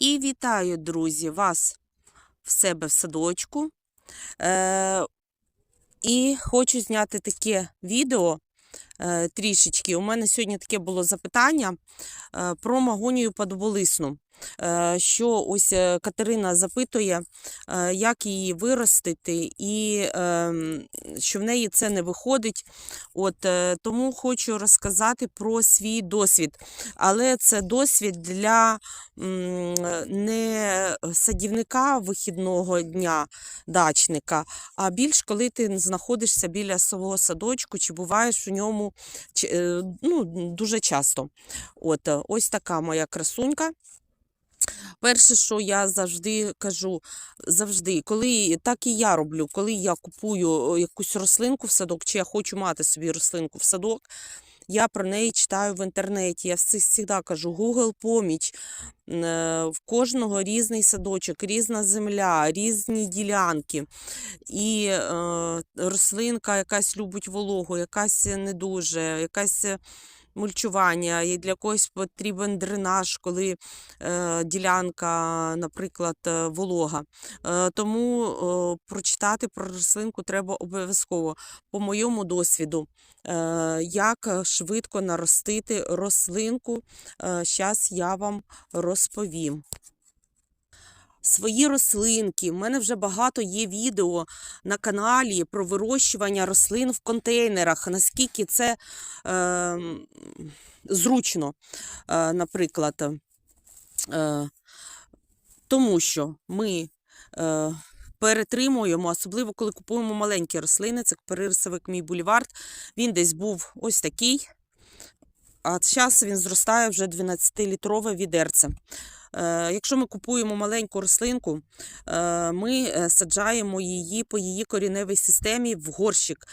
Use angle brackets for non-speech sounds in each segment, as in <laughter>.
І вітаю, друзі, вас в себе в садочку. Е, і хочу зняти таке відео е, трішечки. У мене сьогодні таке було запитання е, про магонію подоболисну. Е, що ось е, Катерина запитує, е, як її виростити, і е, що в неї це не виходить. От, тому хочу розказати про свій досвід. Але це досвід для не садівника вихідного дня, дачника, а більш коли ти знаходишся біля свого садочку чи буваєш у ньому ну, дуже часто. От, ось така моя красунька. Перше, що я завжди кажу, завжди, коли так і я роблю, коли я купую е, якусь рослинку в садок, чи я хочу мати собі рослинку в садок, я про неї читаю в інтернеті. Я завжди кажу, Google поміч. Е, В кожного різний садочок, різна земля, різні ділянки. І е, рослинка якась любить вологу, якась не дуже, якась мульчування, і для когось потрібен дренаж, коли е, ділянка, наприклад, е, волога. Е, тому е, прочитати про рослинку треба обов'язково. По моєму досвіду, е, як е, швидко наростити рослинку, зараз я вам розповім. Свої рослинки. У мене вже багато є відео на каналі про вирощування рослин в контейнерах, наскільки це е, зручно, е, наприклад. Е, тому що ми е, перетримуємо, особливо коли купуємо маленькі рослини, це перерисовик мій бульвард, він десь був ось такий, а зараз він зростає вже 12-літрове відерце. Е, Якщо ми купуємо маленьку рослинку, е, ми е, саджаємо її по її коріневій системі в горщик,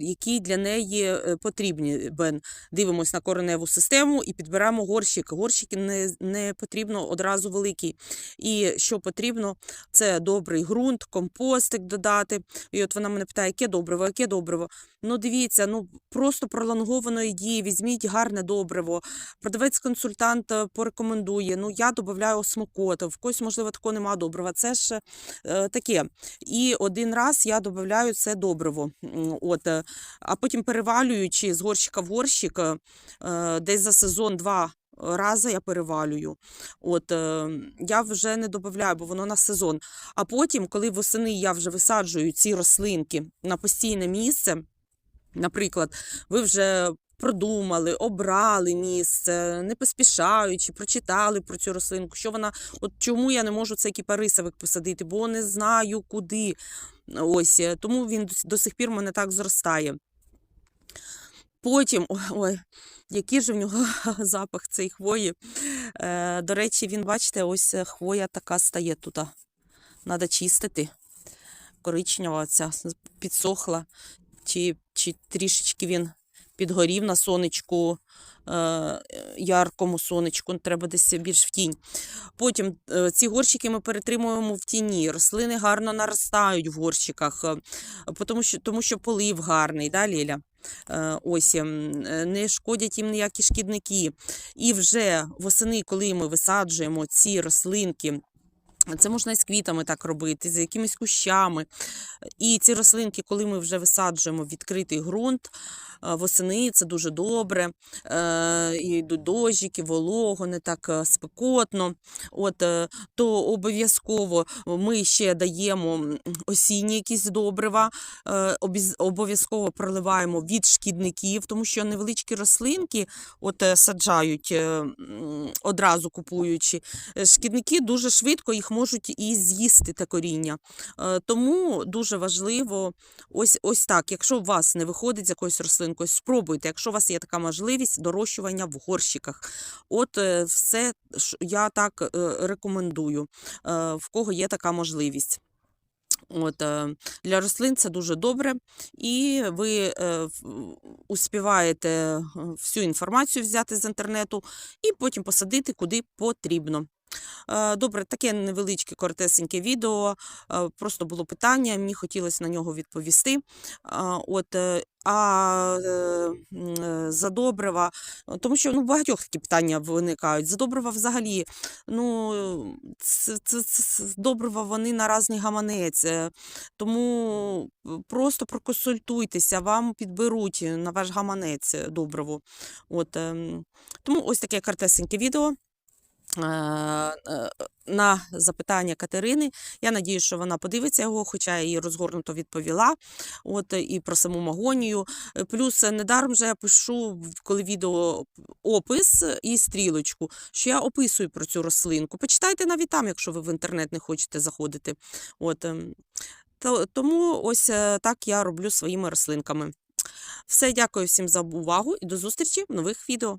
який для неї потрібен. Дивимось на кореневу систему і підбираємо горщик. Горщик не, не потрібно одразу великий. І що потрібно, це добрий ґрунт, компостик додати. І от вона мене питає, яке добриво, яке добриво. Ну, дивіться, ну просто пролонгованої дії, візьміть гарне добриво. Продавець-консультант порекомендує. Ну, я додаю осмокот, в когось, можливо, такого нема добрива. Це ж е, таке. І один раз я додаю це добриво. От, е, а потім перевалюючи з горщика в горщик, е, е, десь за сезон два. Рази я перевалюю. От е, я вже не додаю, бо воно на сезон. А потім, коли восени я вже висаджую ці рослинки на постійне місце, наприклад, ви вже продумали, обрали місце, не поспішаючи, прочитали про цю рослинку, що вона, от чому я не можу цей кіпарисовик посадити, бо не знаю куди. Ось е, тому він до, сих пір мене так зростає. Потім, ой, ой, який же в нього <laughs> запах цієї хвої. Е, до речі, він, бачите, ось е, хвоя така стає тут. Треба чистити. Коричнева ця підсохла, чи, чи трішечки він підгорів на сонечку, е, яркому сонечку, треба десь більш в тінь. Потім е, ці горщики ми перетримуємо в тіні. Рослини гарно наростають в горщиках, е, тому що, тому що полив гарний, да, Ліля? Ось ем, не шкодять їм ніякі шкідники. І вже восени, коли ми висаджуємо ці рослинки. Це можна і з квітами так робити, з якимись кущами. І ці рослинки, коли ми вже висаджуємо в відкритий ґрунт, е, восени це дуже добре. е, І йдуть дощики, волого, не так е, спекотно. От, то обов'язково ми ще даємо осінні якісь добрива, обов'язково проливаємо від шкідників, тому що невеличкі рослинки от, саджають одразу купуючи. Шкідники дуже швидко їх можуть і з'їсти те коріння. Е, Тому дуже важливо ось, ось так. Якщо у вас не виходить з якоюсь рослинкою, спробуйте, якщо у вас є така можливість дорощування в горщиках. От е, все я так е, рекомендую, в кого є така можливість. От, для рослин це дуже добре, і ви успіваєте всю інформацію взяти з інтернету і потім посадити куди потрібно. Е, Добре, таке невеличке коротесеньке відео. е, Просто було питання, мені хотілося на нього відповісти. От, е, а м, е, за добрива, тому що ну, багатьох такі питання виникають. За добрива взагалі, ну, це, це, це, добрива вони на різний гаманець. Тому просто проконсультуйтеся, вам підберуть на ваш гаманець добриво. От, ем, тому ось таке картесеньке відео. Е, е, На запитання Катерини. Я надію, що вона подивиться його, хоча я їй розгорнуто відповіла. От е, і про саму магонію. Плюс недаром же я пишу, коли відео опис і стрілочку, що я описую про цю рослинку. Почитайте навіть там, якщо ви в інтернет не хочете заходити. От, ем, тому ось так я роблю своїми рослинками. Все, дякую всім за увагу і до зустрічі в нових відео.